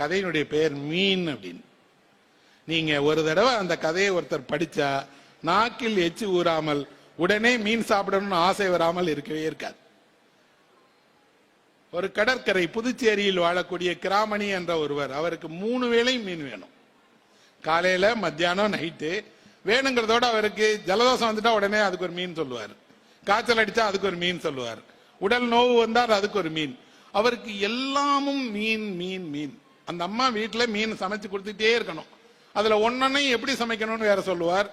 கதையினுடைய பெயர் மீன் அப்படின்னு. நீங்க ஒரு தடவை அந்த கதையை ஒருத்தர் படிச்சா நாக்கில் எச்சி ஊறாமல் உடனே மீன் சாப்பிடணும்னு ஆசை வராமல் இருக்கவே இருக்காது. ஒரு கடற்கரை புதுச்சேரியில் வாழக்கூடிய கிராமணி என்ற ஒருவர் அவருக்கு மூணு வேளை மீன் வேணும். காலையில மத்தியானம் நைட்டு வேணுங்கிறதோட அவருக்கு ஜலதோஷம் வந்துட்டா உடனே அதுக்கு ஒரு மீன் சொல்லுவார். காய்ச்சல் அடிச்சா அதுக்கு ஒரு மீன் சொல்லுவார். உடல் நோவு வந்தால் அதுக்கு ஒரு மீன். அவருக்கு எல்லாமும் மீன் மீன் மீன். அந்த அம்மா வீட்டில் மீன் சமைச்சு கொடுத்துட்டே இருக்கணும். அதுல ஒன்னொன்னையும் எப்படி சமைக்கணும்னு வேற சொல்லுவார்.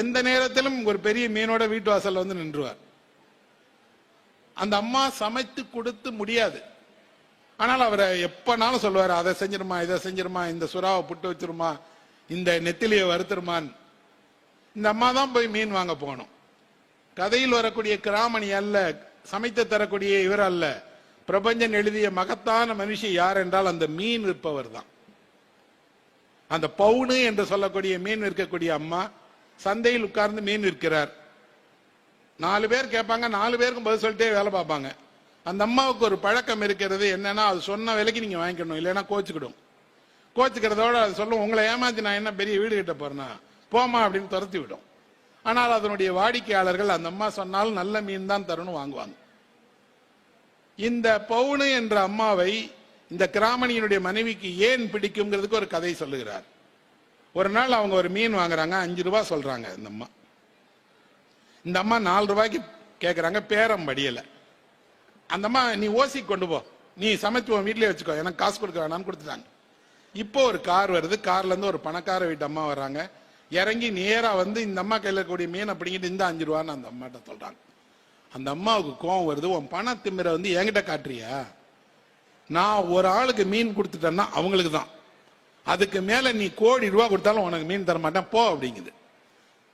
எந்த நேரத்திலும் ஒரு பெரிய மீனோட வீட்டு வாசல்ல வந்து நின்றுவார். அந்த அம்மா சமைத்து கொடுத்து முடியாது. ஆனால் அவரை எப்பனாலும் சொல்லுவார் அதை செஞ்சிருமா இதை செஞ்சிருமா இந்த சுறாவை புட்டு வச்சிருமா இந்த நெத்திலியை வறுத்துருமான் இந்த அம்மா தான் போய் மீன் வாங்க போகணும். கதையில் வரக்கூடிய கிராமணி அல்ல சமைத்து தரக்கூடிய இவர் அல்ல. பிரபஞ்சன் எழுதிய மகத்தான மனுஷி யார் என்றால் அந்த மீன் விற்பவர் தான். அந்த பவுனு என்று சொல்லக்கூடிய மீன் இருக்கக்கூடிய அம்மா சந்தையில் உட்கார்ந்து மீன் விற்கிறார். நாலு பேர் கேட்பாங்க நாலு பேருக்கும் பதில் சொல்லிட்டே வேலை பார்ப்பாங்க. அந்த அம்மாவுக்கு ஒரு பழக்கம் இருக்கிறது என்னன்னா அது சொன்ன விலைக்கு நீங்க வாங்கிக்கணும் இல்லைன்னா கோச்சுக்கிடும். கோச்சுக்கிறதோட அது சொல்லும் உங்களை ஏமாத்தி நான் என்ன பெரிய வீடு கிட்ட போறேன்னா போமா அப்படின்னு துரத்தி விடும். ஆனால் அதனுடைய வாடிக்கையாளர்கள் அந்த அம்மா சொன்னாலும் நல்ல மீன் தான் தரணும் வாங்குவாங்க. இந்த பவுனு என்ற அம்மாவை இந்த கிராமணியினுடைய மனைவிக்கு ஏன் பிடிக்குங்கிறதுக்கு ஒரு கதை சொல்லுகிறார். ஒரு நாள் அவங்க ஒரு மீன் வாங்குறாங்க அஞ்சு ரூபாய் சொல்றாங்க இந்த அம்மா. இந்த அம்மா நாலு ரூபாய்க்கு கேட்குறாங்க பேரம் படியல அந்த அம்மா நீ ஓசி கொண்டு போ. நீ சமைச்சு உன் வீட்லயே வச்சுக்கோ. எனக்கு காசு கொடுக்க வேணாம்னு கொடுத்துட்டாங்க. இப்போ ஒரு கார் வருது. கார்ல இருந்து ஒரு பணக்கார வீட்டு அம்மா வர்றாங்க. இறங்கி நேரா வந்து இந்த அம்மா கையில இருக்கக்கூடிய மீன் அப்படிங்கிட்டு இந்த அஞ்சு ரூபான்னு அந்த அம்மாட்ட சொல்றாங்க. அந்த அம்மாவுக்கு கோவம் வருது உன் பண திமிரை வந்து என்கிட்ட காட்டுறியா? நான் ஒரு ஆளுக்கு மீன் கொடுத்துட்டேன்னா அவங்களுக்கு தான். அதுக்கு மேல நீ கோடி ரூபா கொடுத்தாலும் உனக்கு மீன் தர மாட்டேன் போ அப்படிங்குது.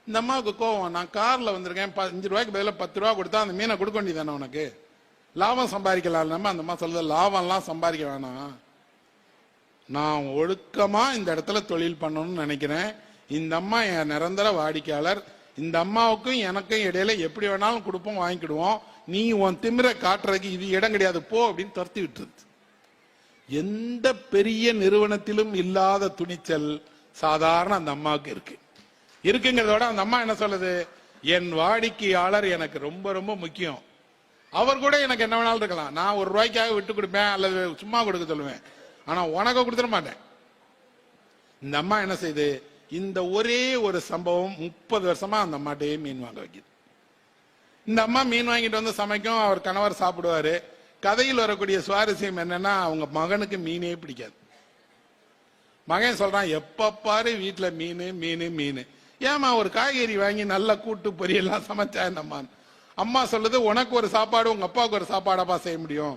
இந்த அம்மாவுக்கு கோவம் நான் கார்ல வந்திருக்கேன் அஞ்சு ரூபாய்க்கு பதிலாக பத்து ரூபா கொடுத்தா அந்த மீனை கொடுக்க வேண்டியதானே உனக்கு? லாபம் சம்பாதிக்கலாம் நம்ம? அந்த அம்மா சொல்லுது லாபம்லாம் சம்பாதிக்க வேணாம். நான் ஒழுக்கமா இந்த இடத்துல தொழில் பண்ணணும்னு நினைக்கிறேன். இந்த அம்மா என் நிரந்தர வாடிக்கையாளர். இந்த அம்மாவுக்கும் எனக்கும் இடையில எப்படி வேணாலும் கொடுப்போம் வாங்கிக்கிடுவோம். நீ உன் திமிரை காட்டுறதுக்கு இது இடம் கிடையாது போ அப்படின்னு துரத்தி விட்டுருது. எந்த பெரிய நிறுவனத்திலும் இல்லாத துணிச்சல் சாதாரண அந்த அம்மாவுக்கு இருக்கு. இருக்குங்கிறத விட அந்த அம்மா என்ன சொல்லுது? என் வாடிக்கையாளர் எனக்கு ரொம்ப ரொம்ப முக்கியம். அவர் கூட எனக்கு என்ன வேணாலும் இருக்கலாம். நான் ஒரு ரூபாய்க்காக விட்டு கொடுப்பேன் அல்லது சும்மா கொடுக்க சொல்லுவேன். ஆனா உனக்கு கொடுத்துட மாட்டேன். இந்த அம்மா என்ன செய்யுது இந்த ஒரே ஒரு சம்பவம் முப்பது வருஷமா அந்த அம்மாட்டையே மீன் வாங்க வைக்குது. இந்த அம்மா மீன் வாங்கிட்டு வந்து சமைக்கும் அவர் கணவர் சாப்பிடுவாரு. கதையில் வரக்கூடிய சுவாரஸ்யம் என்னன்னா அவங்க மகனுக்கு மீனே பிடிக்காது. மகன் சொல்றான் எப்ப பாரு வீட்டுல மீன் மீன் மீன். ஏமா ஒரு காய்கறி வாங்கி நல்லா கூட்டு பொரியெல்லாம் சமைச்சா என்னம்மா அம்மா சொல்லுது உனக்கு ஒரு சாப்பாடு உங்க அப்பாவுக்கு ஒரு சாப்பாடாப்பா செய்ய முடியும்.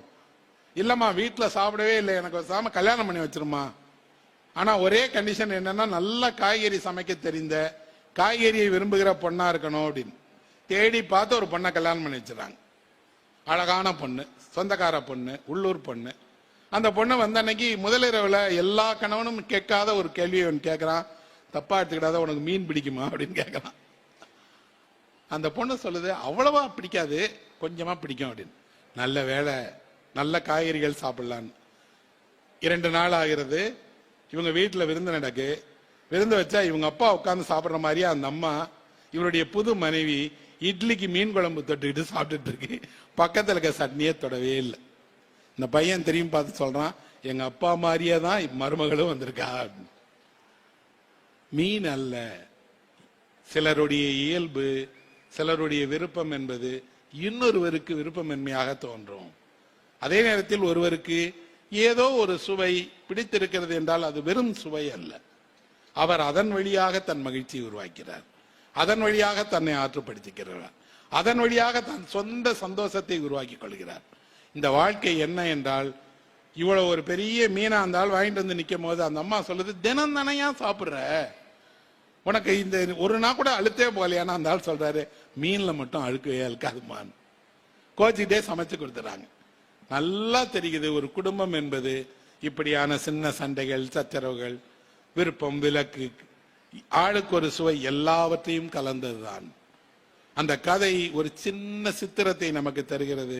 இல்லம்மா வீட்டுல சாப்பிடவே இல்லை. எனக்கு ஒரு சாம கல்யாணம் பண்ணி வச்சிருமா ஆனா ஒரே கண்டிஷன் என்னன்னா நல்ல காய்கறி சமைக்க தெரிந்த காய்கறியை விரும்புகிற பொண்ணா இருக்கணும் அப்படின்னு. தேடி பார்த்து ஒரு பொண்ணை கல்யாணம் பண்ணி வச்சிடறாங்க. அழகான பொண்ணு சொந்தக்கார பொண்ணு உள்ளூர் பொண்ணு. அந்த பொண்ணு வந்த அன்னைக்கு முதலிரவுல எல்லா கணவனும் கேட்காத ஒரு கேள்வியை அவன் கேட்கறான். தப்பா எடுத்துக்கிடாத உனக்கு மீன் பிடிக்குமா? அப்படின்னு கேட்கறான். அந்த பொண்ணு சொல்லுது அவ்வளவா பிடிக்காது கொஞ்சமா பிடிக்கும் அப்படின்னு. நல்ல வேலை நல்ல காய்கறிகள் சாப்பிடலான்னு. இரண்டு நாள் ஆகிறது. இவங்க வீட்டில் விருந்து நடக்கு. விருந்து வச்சா இவங்க அப்பா உட்காந்து சாப்பிட்ற மாதிரியே அந்த அம்மா இவருடைய புது மனைவி இட்லிக்கு மீன் குழம்பு தொட்டுக்கிட்டு சாப்பிட்டுட்டு இருக்கு. பக்கத்தில் இருக்க சட்னியே தொடவே இல்லை. இந்த பையன் தெரியும் பார்த்து சொல்றான் எங்க அப்பா மாதிரியே தான் மருமகளும் வந்திருக்கா. மீன் அல்ல. சிலருடைய இயல்பு சிலருடைய விருப்பம் என்பது இன்னொருவருக்கு விருப்பமின்மையாக தோன்றும். அதே நேரத்தில் ஒருவருக்கு ஏதோ ஒரு சுவை பிடித்திருக்கிறது என்றால் அது வெறும் சுவை அல்ல. அவர் அதன் வழியாக தன் மகிழ்ச்சியை உருவாக்கிறார். அதன் வழியாக தன்னை ஆற்றுப்படுத்திக்கிறார். அதன் வழியாக தன் சொந்த சந்தோஷத்தை உருவாக்கிக் கொள்கிறார். இந்த வாழ்க்கை என்ன என்றால் இவ்வளவு ஒரு பெரிய மீனா இருந்தால் வாங்கிட்டு வந்து நிற்கும் போது அந்த அம்மா சொல்லுது தினம் தானையா சாப்பிட்ற? உனக்கு இந்த ஒரு நாள் கூட அழுத்தே போகலையானா அந்த ஆள் சொல்றாரு மீன்ல மட்டும் அழுக்கவே அழுக்காதுமான் கோச்சிக்கிட்டே சமைச்சு கொடுத்துறாங்க நல்லா தெரியுது ஒரு குடும்பம் என்பது இப்படியான சின்ன சண்டைகள் சச்சரவுகள் விருப்பம் விலக்கு ஆளுக்கு ஒரு சுவை எல்லாவற்றையும் கலந்ததுதான். அந்த கதை ஒரு சின்ன சித்திரத்தை நமக்கு தருகிறது.